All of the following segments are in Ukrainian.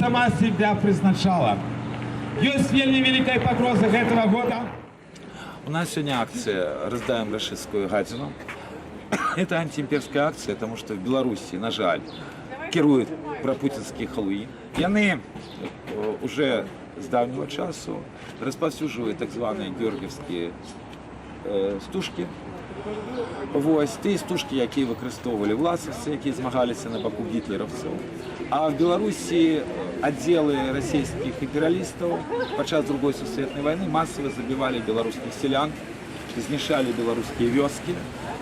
сама себя призначала. Ёсць вельмі вялікая пагроза гэтага года. У нас сегодня акция «Раздаем рашистскую гадину». Это антиимперская акция, потому что в Беларуси, на жаль, керують пропутінські халуї. Яны е, уже з давнього часу розповсюджують так звані георгівські е, стужки. Ось ті стужки, які використовували власовці, які змагалися на боку гітлерівців. А в Білорусі відділи російських імперіалістів під час Другої світової війни масово забивали білоруських селян, знішали білоруські вёски.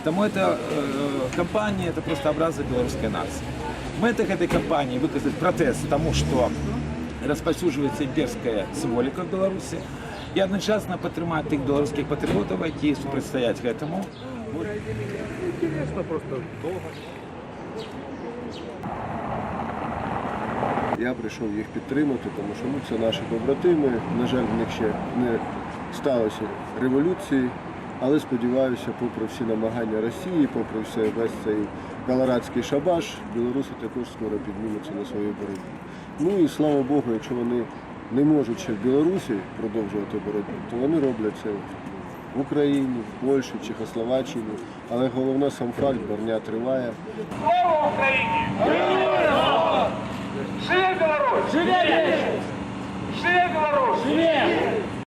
Тому эта э, кампания это просто образа белорусской нации. Мета этой кампании выказать протест тому, что распосюдживается имперская символика в Беларуси, и одночасно підтримати тих білоруських патріотів, які супротистоять этому. Я прийшов їх підтримати, тому що ну, це наші побратими. На жаль, в них ще не сталося революції, але сподіваюся, попри всі намагання Росії, попри все весь цей колорадський шабаш, білоруси також скоро піднімуться на свою боротьбу. Ну і слава Богу, якщо вони не можуть в Білорусі продовжувати боротьбу, то вони роблять це в Україні, в Польщі, Чехословаччині. Але головне сам факт, борня триває. Слава Україні! Живе Білорусь! Живе! Живе Білорусь! Живе!